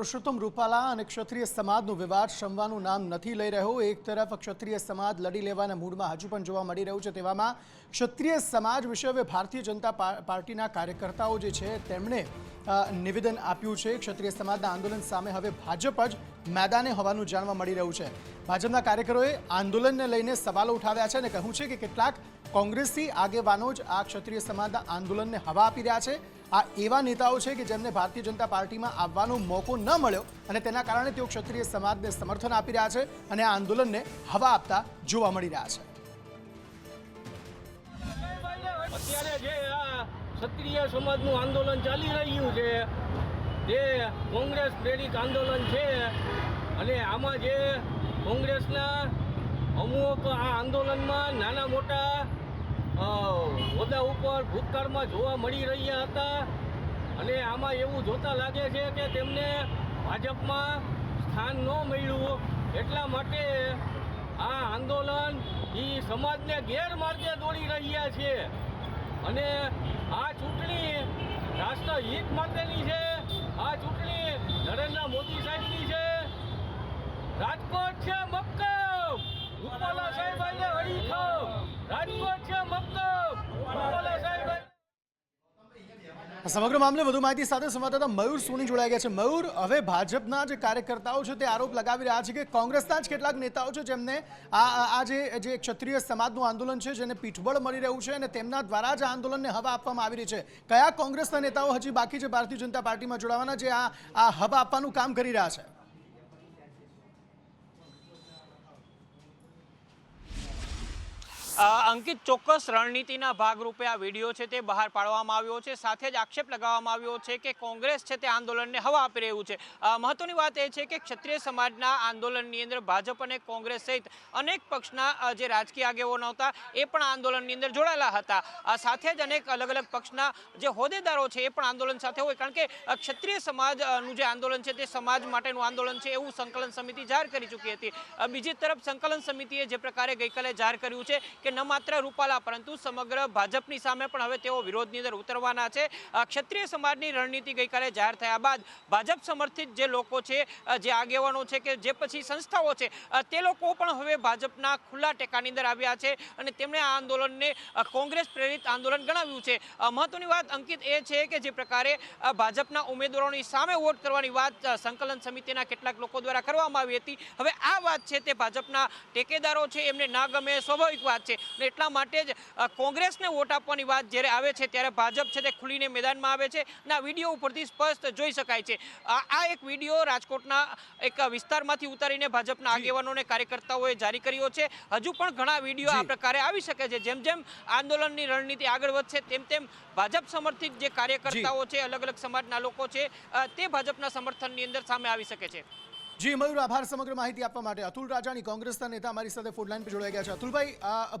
પરસોત્તમ રૂપાલા અને ક્ષત્રિય સમાજનો વિવાદ શમવાનું નામ નથી લઈ રહ્યો. એક તરફ ક્ષત્રિય સમાજ લડી લેવાના મૂડમાં હજુ પણ જોવા મળી રહ્યું છે. તેવામાં ક્ષત્રિય સમાજ વિશે હવે ભારતીય જનતા પાર્ટીના કાર્યકર્તાઓ જે છે તેમણે નિવેદન આપ્યું છે. ક્ષત્રિય સમાજના આંદોલન સામે હવે ભાજપ જ મેદાને હોવાનું જાણવા મળી રહ્યું છે. ભાજપના કાર્યકરોએ આંદોલનને લઈને સવાલો ઉઠાવ્યા છે અને કહ્યું છે કે કેટલાક કોંગ્રેસી આગેવાનો જ આ ક્ષત્રિય સમાજના આંદોલનને હવા આપી રહ્યા છે. આ એવા નેતાઓ છે કે જેમને ભારતીય જનતા પાર્ટીમાં આવવાનો મોકો ન મળ્યો અને તેના કારણે તેઓ ક્ષત્રિય સમાજને સમર્થન આપી રહ્યા છે અને આ આંદોલનને હવા આપતા જોવા મળી રહ્યા છે. અત્યારે જે આ ક્ષત્રિય સમાજનું આંદોલન ચાલી રહ્યું છે, જે કોંગ્રેસ પ્રેરિત આંદોલન છે, અને આમાં જે કોંગ્રેસના અમુક આ આંદોલનમાં નાના મોટા અ, ઉપર ભૂતકાળમાં જોવા મળી રહ્યા હતા. અને આમાં એવું જોતા લાગે છે કે તેમને ભાજપમાં સ્થાન ન મળ્યું. એટલા માટે આ આંદોલન એ સમાજને ગેરમાર્ગે દોડી રહ્યા છે. અને આ ચૂંટણી રાષ્ટ્રહિત માટેની છે. આ ચૂંટણી નરેન્દ્ર મોદી સાહેબની છે. રાજકોટ છે મક્કમ રૂપાલા સાહેબ આઈને હરીખમ રાજકોટ છે મક્કમ રૂપાલા સાહેબ આઈને આ સમગ્ર મામલે વધુ માહિતી સાથે સંવાદદાતા મયુર સોની જોડાઈ ગયા છે. મયુર, હવે ભાજપના જે કાર્યકર્તાઓ છે તે આરોપ લગાવી રહ્યા છે કે કોંગ્રેસના જ કેટલાક નેતાઓ છે જેમને આ આ- જે જે ક્ષત્રિય સમાજનું આંદોલન છે જેને પીઠબળ મળી રહ્યું છે અને તેમના દ્વારા જ આંદોલનને હવા આપવામાં આવી રહી છે. કયા કોંગ્રેસના નેતાઓ હજી બાકી છે? ભારતીય જનતા પાર્ટીમાં જોડાવાના જે આ આ હવા આપવાનું કામ કરી રહ્યા છે? અંકિત, ચોક્કસ રણનીતિના ભાગરૂપે આ વીડિયો છે તે બહાર પાડવામાં આવ્યો છે. સાથે જ આક્ષેપ લગાવવામાં આવ્યો છે કે કોંગ્રેસ છે તે આંદોલનને હવા આપી રહ્યું છે. મહત્વની વાત એ છે કે ક્ષત્રિય સમાજના આંદોલનની અંદર ભાજપ અને કોંગ્રેસ સહિત અનેક પક્ષના જે રાજકીય આગેવાનો હતા એ પણ આંદોલનની અંદર જોડાયેલા હતા. સાથે જ અનેક અલગ અલગ પક્ષના જે હોદ્દેદારો છે એ પણ આંદોલન સાથે હોય. કારણ કે ક્ષત્રિય સમાજનું જે આંદોલન છે તે સમાજ માટેનું આંદોલન છે એવું સંકલન સમિતિ જાહેર કરી ચૂકી હતી. બીજી તરફ સંકલન સમિતિએ જે પ્રકારે ગઈકાલે જાહેર કર્યું છે કે ન માત્ર રૂપાલા, પરંતુ સમગ્ર ભાજપની સામે પણ હવે તેઓ વિરોધની અંદર ઉતરવાના છે. ક્ષત્રિય સમાજની રણનીતિ ગઈકાલે જાહેર થયા બાદ ભાજપ સમર્થિત જે લોકો છે જે આગેવાનો છે કે જે પછી સંસ્થાઓ છે તે લોકો પણ હવે ભાજપના ખુલ્લા ટેકાની અંદર આવ્યા છે અને તેમણે આ આંદોલનને કોંગ્રેસ પ્રેરિત આંદોલન ગણાવ્યું છે. મહત્વની વાત અંકિત એ છે કે જે પ્રકારે ભાજપના ઉમેદવારોની સામે વોટ કરવાની વાત સંકલન સમિતિના કેટલાક લોકો દ્વારા કરવામાં આવી હતી. હવે આ વાત છે તે ભાજપના ટેકેદારો છે, એમને ના ગમે સ્વાભાવિક વાત છે. અને એટલા માટે જ કોંગ્રેસને વોટ આપવાની વાત જ્યારે આવે છે ત્યારે ભાજપ છે તે ખુલીને મેદાનમાં આવે છે અને આ વીડિયો ઉપરથી સ્પષ્ટ જોઈ શકાય છે. આ આ એક વીડિયો રાજકોટના એક વિસ્તારમાંથી ઉતારીને ભાજપના આગેવાનોને કાર્યકર્તાઓએ જારી કર્યો છે. હજુ પણ ઘણા વીડિયો આ પ્રકારે આવી શકે છે. જેમ જેમ આંદોલનની રણનીતિ આગળ વધશે તેમ તેમ ભાજપ સમર્થિત જે કાર્યકર્તાઓ છે અલગ અલગ સમાજના લોકો છે તે ભાજપના સમર્થનની અંદર સામે આવી શકે છે. જી મયુર આભાર સમગ્ર માહિતી આપવા માટે. અતુલ રાજાની કોંગ્રેસના નેતા અમારી સાથે ફોનલાઈન પર જોડાઈ ગયા છે. અતુલભાઈ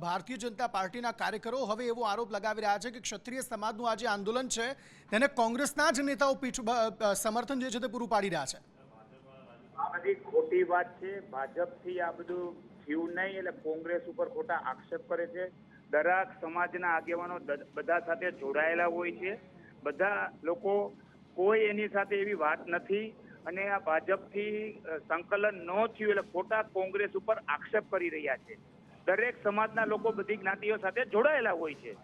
ભારતીય જનતા પાર્ટીના કાર્યકરો હવે એવો આરોપ લગાવી રહ્યા છે કે ક્ષત્રિય સમાજનું આ જે આંદોલન છે, તેને કોંગ્રેસના જ નેતાઓ સમર્થન જે છે તે પૂરું પાડી રહ્યા છે. આ બધી ખોટી વાત છે. ભાજપથી આ બધું થયું નહીં એટલે કોંગ્રેસ ઉપર ખોટા આક્ષેપ કરે છે. દરેક સમાજના આગેવાનો બધા સાથે જોડાયેલા હોય છે. બધા લોકો કોઈ એની સાથે એવી વાત નથી. અને આ ભાજપથી સંકલન ન થયું એટલે ખોટા કોંગ્રેસ ઉપર આક્ષેપ કરી રહ્યા છે. દરેક સમાજના લોકો બધી જ્ઞાતિઓ સાથે જોડાયેલા હોય છે.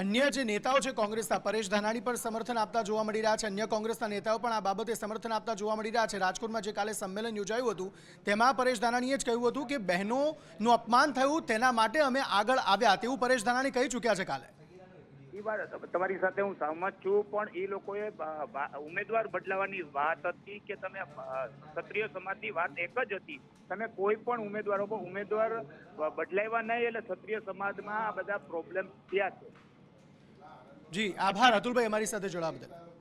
અન્ય જે નેતાઓ છે કોંગ્રેસના, પરેશ ધાનાણી પણ સમર્થન આપતા જોવા મળી રહ્યા છે. અન્ય કોંગ્રેસના નેતાઓ પણ આ બાબતે સમર્થન આપતા જોવા મળી રહ્યા છે. રાજકોટમાં જે કાલે સંમેલન યોજાયું હતું, તેમાં પરેશ ધાનાણીએ જ કહ્યું હતું કે બહેનોનું અપમાન થયું, તેના માટે અમે આગળ આવ્યા, તેવું પરેશ ધાનાણી કહી ચૂક્યા છે કાલે. તમારી સાથે હું સહમત છું, પણ એ લોકોએ ઉમેદવાર બદલાવાની વાત હતી કે તમે ક્ષત્રિય સમાજની વાત એક જ હતી. તમે કોઈ પણ ઉમેદવારો ઉમેદવાર બદલાવ્યા નહીં એટલે ક્ષત્રિય સમાજમાં આ બધા પ્રોબ્લેમ થયા છે. જી, આભાર. અતુલભાઈ, અમારી સાથે જોડાવા બદલ.